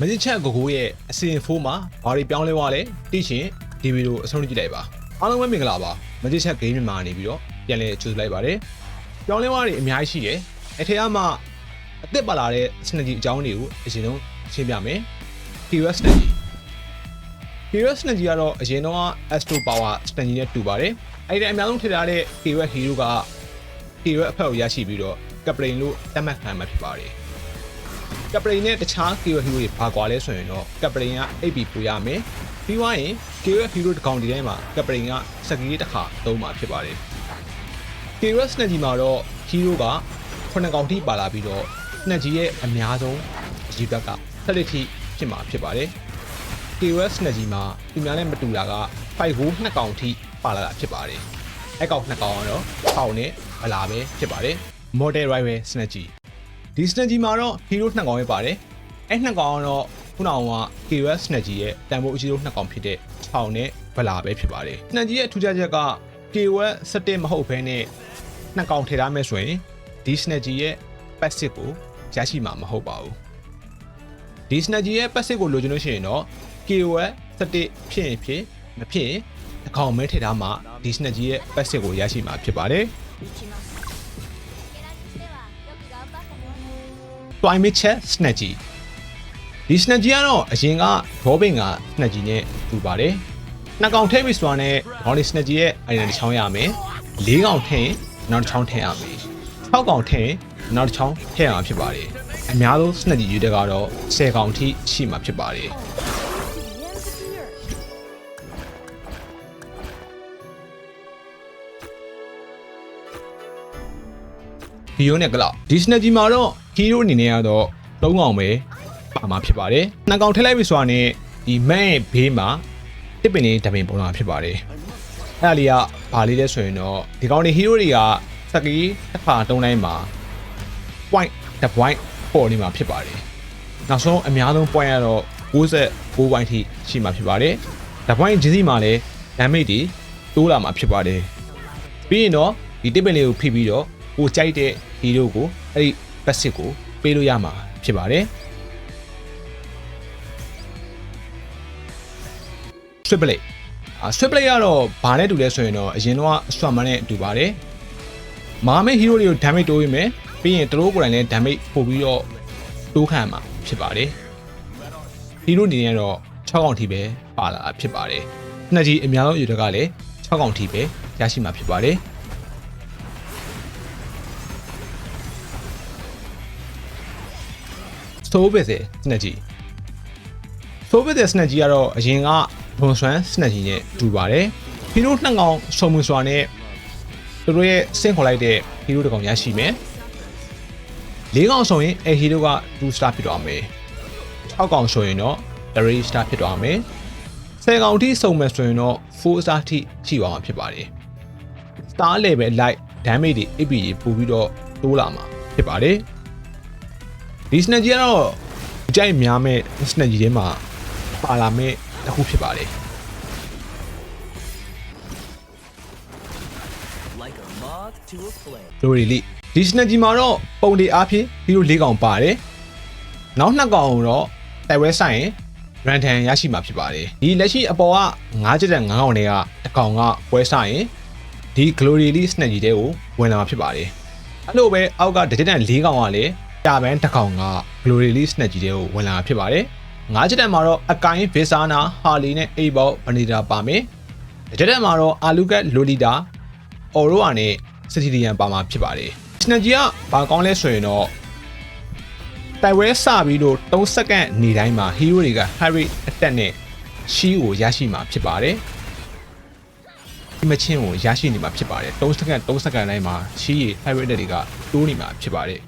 မဂျစ်ချက်ကိုကိုရဲ့အစီအဖိုးမှာဘာတွေပြောင်းလဲသွားလဲသိရှင်ဒီဗီဒီယိုအဆုံးကြည့်လိုက်ပါအားလုံးပဲမင်္ဂလာပါမဂျစ်ချက်ဂိမ်းမြန်မာနေပြီးတော့ပြန်လည်ကြိုဆိုလိုက်ပါတယ်ပြောင်းလဲသွားတွေအများကြီးရှိတယ်အထက်ကမှအသစ်ပါလာတဲ့စနကြီးအကြောင်းတွေကိုအရင်ဆုံးရှင်းပြမယ် KOS စနကြီး KOS စနကြီးကတော့အရင်တော့ Astro Power စနကြီးနဲ့တူပါတယ်အဲ့ဒီအများဆုံးထည့်ထားတဲ့ KOS Hero က KOS အဖက်ကိုရရှိပြီးတော့ကပလိန်လို့တတ်မှတ်ခံမှာဖြစ်ပါတယ် ကပလိန်နဲ့တခြား KOS Hero တွေဘာကွာလဲဆိုရင်တော့ကပလိန်က AP ပူရမယ်ပြီးွားရင် KOS Hero တစ်ကောင်ဒီတိုင်းမှာကပလိန်ကစကီးတစ်ခါသုံးမှာဖြစ်ပါတယ် KOS စနကြီးမှာတော့ Hero က9ကောင်ထိပါလာပြီးတော့စနကြီးရဲ့အများဆုံးအကြီးဘက်ကဆက်လက်ထိဖြစ်မှာဖြစ်ပါတယ် KOS နှစ်ကြီးမှာသူများနဲ့မတူတာက5 goal နှစ်ကောင်ထိပါလာတာဖြစ်ပါတယ်။အဲ့ကောင်နှစ်ကောင်ကတော့ပေါင်နဲ့ဗလာပဲဖြစ်ပါတယ်။ Model Rival စနကြီး ဒီစနကြီးမှာတော့ hero နှစ်ကောင်ပဲပါတယ်။အဲ့နှစ်ကောင်ကတော့ခုနက KOS စနကြီးရဲ့တန်ဖိုးအကြီးဆုံးနှစ်ကောင်ဖြစ်တဲ့ပေါင်နဲ့ဗလာပဲဖြစ်ပါတယ်။စနကြီးရဲ့ထူးခြားချက်က KOS 17မဟုတ်ဘဲနဲ့နှစ်ကောင်ထည့်ထားမယ်ဆိုရင်ဒီစနကြီးရဲ့ passive ကိုရရှိမှာမဟုတ်ပါဘူး။ဒီစနကြီးရဲ့ passive ကိုလိုချင်လို့ရှိရင်တော့ KOS 17ဖြစ်ရင်ဖြစ်မဖြစ်ရင်အကောင်မဲထည့်ထားမှဒီစနကြီးရဲ့ passive ကိုရရှိမှာဖြစ်ပါတယ် Climate Check စနကြီးဒီစနကြီးကတော့အရင်က Robin ကစနကြီးနဲ့တူပါတယ်။နှစ်ကောင်ထည့်ပြီဆိုတာနဲ့ခေါင်းလေးစနကြီးရဲ့ item တစ်ချောင်းရမယ်။လေးကောင်ထည့်ရင်နောက်တစ်ချောင်းထည့်ရမယ်။၆ကောင်ထည့်ရင်နောက်တစ်ချောင်းထည့်ရမှာဖြစ်ပါတယ်။အများဆုံးစနကြီးယူတဲ့ကတော့10ကောင်ထိရှိမှာဖြစ်ပါတယ်။ The end of the year. ဟီယိုနဲ့ကလောက်ဒီစနကြီးမှာတော့ ဟီယိုအနေနဲ့ကတော့၃កောင်ပဲပါမှာဖြစ်ပါတယ်နှစ်កောင်ထည့်လိုက်ပြီဆိုတာနဲ့ဒီမန့်ရဲ့ဘေးမှာတစ်ပင်လေးဓာပင်ပုံလာဖြစ်ပါတယ်အဲ့ဒါလေးကဘာလေးလဲဆိုရင်တော့ဒီကောင်တွေဟီယိုတွေကစကီးတစ်ခါတုံးတိုင်းမှာ point တစ် point ပေါ်နေမှာဖြစ်ပါတယ်နောက်ဆုံးအများဆုံး point ကတော့69 point ထိရှိမှာဖြစ်ပါတယ်ဓာ point ဂျင်းစီမှာလည်း damage တွေတိုးလာမှာဖြစ်ပါတယ်ပြီးရင်တော့ဒီတစ်ပင်လေးကိုဖိပြီးတော့ကိုကြိုက်တဲ့ဟီးရိုကိုအဲ့ဒီ passive ကိုပေးလို့ရမှာဖြစ်ပါတယ် strip blade အာ strip blade ကတော့ဘာနဲ့တူလဲဆိုရင်တော့အရင်တော့ swammer နဲ့တူပါတယ်မာမေဟီးရိုတွေကို damage တိုးရမယ်ပြီးရင်သူတို့ကိုယ်တိုင်လည်း damage ပို့ပြီးတော့တိုးခံမှာဖြစ်ပါတယ်ဟီးရိုအနေနဲ့တော့6កောင်ထိပဲပါလာတာဖြစ်ပါတယ်နှစ်ကြီးအများဆုံးယူတဲ့ကလည်း6កောင်ထိပဲရရှိမှာဖြစ်ပါတယ် ဆိုးပဲစေစနက်ကြီးဆိုးပဲစေစနက်ကြီးကတော့အရင်ကဘွန်ဆွမ်းစနက်ကြီးနဲ့တူပါတယ်ဟီရိုနှစ်ကောင်စုံမှုစွာနဲ့သူတို့ရဲ့ဆင့်ခေါ်လိုက်တဲ့ဟီရိုတစ်ကောင်ရရှိမယ်လေးကောင်ဆိုရင်အဲဟီရိုက2 star ဖြစ်သွားမယ်6ကောင်ဆိုရင်တော့3 star ဖြစ်သွားမယ်10ကောင်ထိစုံမယ်ဆိုရင်တော့4 star ထိရှိသွားမှာဖြစ်ပါတယ် star level လိုက် damage တွေ AP တွေပို့ပြီးတော့တိုးလာမှာဖြစ်ပါတယ် ဒီစနက်ကြီးကတော့ကြိုက်များမဲ့စနက်ကြီးထဲမှာပါလာမဲ့တစ်ခုဖြစ်ပါတယ် like a moth to a flame. လိုရီလိဒီစနက်ကြီးမှာတော့ပုံတွေအားဖြင့်ဟီရို၄កောင်ပါတယ်နောက်နှစ်កောင်တော့တိုက်ပွဲဆိုင်ရင်ရန်ထန်ရရှိမှာဖြစ်ပါတယ်ဒီလက်ရှိအပေါ်က9ချက်တဲ့9កောင်တွေကတစ်កောင်ကပွဲဆိုင်ရင်ဒီ glory elite စနက်ကြီးတဲ့ကိုဝင်လာမှာဖြစ်ပါတယ်အဲ့လိုပဲအောက်ကတစ်ချက်တဲ့၄កောင်ကလည်း တာပန်းတစ်កောင်က glory elite စနက်ကြီးတဲ့ကိုဝင်လာမှာဖြစ်ပါတယ်ငါးချက်တဲ့မှာတော့အကိုင်းဗီဆာနာဟာလီနဲ့အိဘောဗနီတာပါမယ်တစ်ချက်တဲ့မှာတော့အာလူကတ်လိုလီတာအော်ရိုအာနဲ့စတီဒီယန်ပါမှာဖြစ်ပါတယ်စနကြီးကဘာကောင်းလဲဆိုရင်တော့တိုင်ဝဲစပြီးတော့3စက္ကန့်နေတိုင်းမှာဟီးရိုတွေက Harry အတက်နဲ့ရှီးကိုရရှိမှာဖြစ်ပါတယ်ဒီမချင်းကိုရရှိနေမှာဖြစ်ပါတယ်3စက္ကန့်3စက္ကန့်တိုင်းမှာရှီးရီ Harry အတက်တွေကတိုးနေမှာဖြစ်ပါတယ်